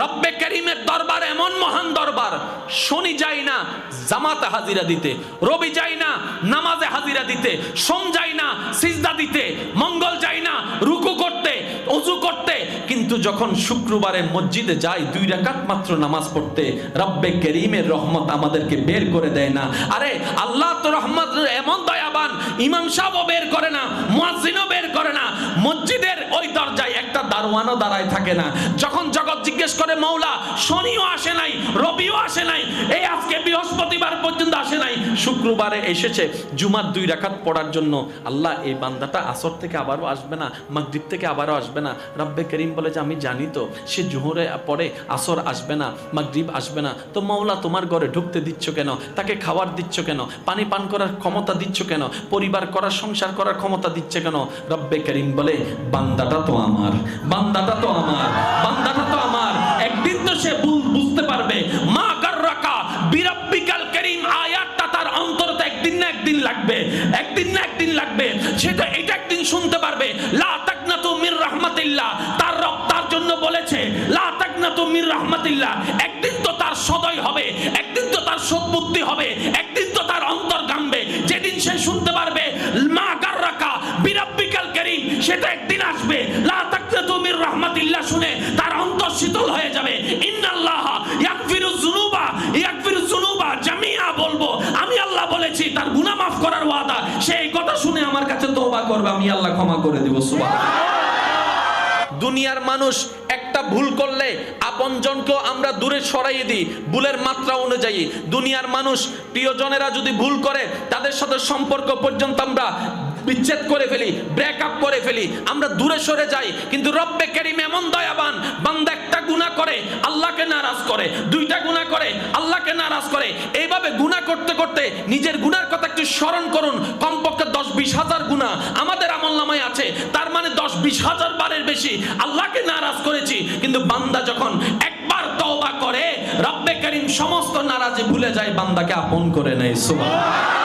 রব্বে করিমের দরবার এমন মহান দরবার, শনি যাই না জামাতে হাজিরা দিতে, রবি যাই না নামাজে হাজিরা দিতে, সোম যাই না সিজদা দিতে, মঙ্গল যাই না রুকু অজু করতে। কিন্তু যখন শুক্রবারে মসজিদে যাই, দুই রাকাত মাত্র নামাজ পড়তে, রব্বে করিমের রহমত আমাদেরকে বের করে দেয় না। আরে, আল্লাহ তো রহমত এমন দয়াবান, ইমাম সাহেবও বের করে না, মুয়াজ্জিনও বের করে না। মসজিদের ওই দরজায় একটা দারোয়ানও দাঁড়ায় থাকে না। যখন জগৎ জিজ্ঞেস করে, মৌলা, শনিও আসে নাই, রবিও আসে নাই, এই আজকে বৃহস্পতিবার পর্যন্ত আসে নাই? শুক্রবারে এসেছে, জুমার দুই রাকাত পড়ার জন্য। আল্লাহ, এই বান্দাটা আসর থেকে আবারও আসবে না, মাগরিব থেকে আবারও আসবে না। রব্বে করিম বলে যে, আমি জানি তো, সে জোহরে পরে আসর আসবে না, মাগরিব আসবে না। তো মৌলা তোমার ঘরে ঢুকতে দিচ্ছ কেন? তাকে খাবার দিচ্ছ কেন? পানি পান করার ক্ষমতা দিচ্ছ কেন? পরিবার করার, সংসার করার ক্ষমতা দিচ্ছে কেন? রব্বে করিম বলে, বান্দাটা তো আমার, বান্দাটা তো আমার, বান্দাটা তো আমার। একদিন তো সে বুঝতে পারবে। মা গার্রাকা, বিরাব্বিকাল করিম আয়াতটা তার অন্তরতে একদিন না একদিন লাগবে। একদিন না একদিন লাগবে। সেটা এটা একদিন শুনতে পারবে। লা সদ্বুদ্ধি হবে, একদিন তো তার অন্তর গামবে যেদিন সে শুনতে পারবে, মা গার্রাকা, বিরাব্বিকাল করিম সেটা একদিন আসবে। লা তাকনাতু মির রাহমাতিল্লাহ শুনে তার অন্তর শীতল হয়ে যাবে। ইন্নাল্লাহ আমি আল্লাহ বলেছি, তার গুনাহ মাফ করার ওয়াদা, সে এই কথা শুনে আমার কাছে তওবা করবে, আমি আল্লাহ ক্ষমা করে দেব, সুবহানাল্লাহ। দুনিয়ার মানুষ একটা ভুল করলে আপনজনকেও আমরা দূরে সরাইয়ে দিই, ভুলের মাত্রা অনুযায়ী। দুনিয়ার মানুষ, প্রিয়জনেরা যদি ভুল করে, তাদের সাথে সম্পর্ক পর্যন্ত আমরা বিচ্ছেদ করে ফেলি ব্রেক আপ করে ফেলি। আমরা দূরে সরে যাই, কিন্তু রব্বে করিম এমন দয়াবান, বান্দা একটা গুনাহ করে, আল্লাহকে নারাজ করে, দুইটা গুনাহ করে, আল্লাহকে নারাজ করে। এইভাবে গুনাহ করতে করতে নিজের গুণার কথা একটু স্মরণ করুন, কমপক্ষে দশ বিশ হাজার গুনাহ। আমাদের আমল আছে, তার মানে দশ বিশ হাজার বারের বেশি আল্লাহকে নারাজ করেছি, কিন্তু বান্দা যখন একবার তওবা করে, রব্বে করিম সমস্ত নারাজে ভুলে যায়, বান্দাকে আপন করে নেয়, সুবহানাল্লাহ।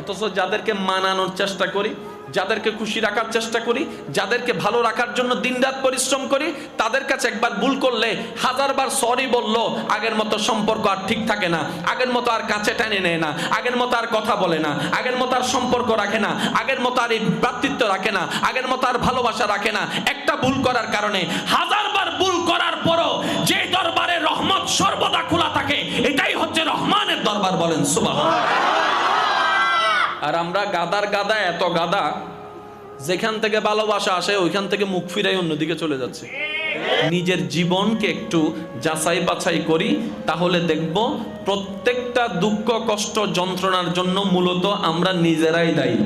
অথচ যাদেরকে মানানোর চেষ্টা করি, যাদেরকে খুশি রাখার চেষ্টা করি, যাদেরকে ভালো রাখার জন্য দিনরাত পরিশ্রম করি, তাদের কাছে একবার ভুল করলে হাজারবার সরি বলল, আগের মতো সম্পর্ক আর ঠিক থাকে না, আগের মতো আর কাছে টেনে নেয় না, আগের মতো আর কথা বলে না, আগের মতো আর সম্পর্ক রাখে না, আগের মতো আর এই ভ্রাতৃত্ব রাখে না, আগের মতো আর ভালোবাসা রাখে না। একটা ভুল করার কারণে হাজারবার ভুল করার পরও যে দরবারে রহমত সর্বদা খোলা থাকে, এটাই হচ্ছে রহমানের দরবার বলেন সুবাহ আর আমরা গাদার গাদা এত গাদা, যেখান থেকে ভালোবাসা আসে, ওইখান থেকে মুখ ফিরাই অন্যদিকে চলে যাচ্ছে। নিজের জীবনকে একটু যাচাই বাছাই করি, তাহলে দেখব প্রত্যেকটা দুঃখ, কষ্ট, যন্ত্রণার জন্য মূলত আমরা নিজেরাই দায়ী।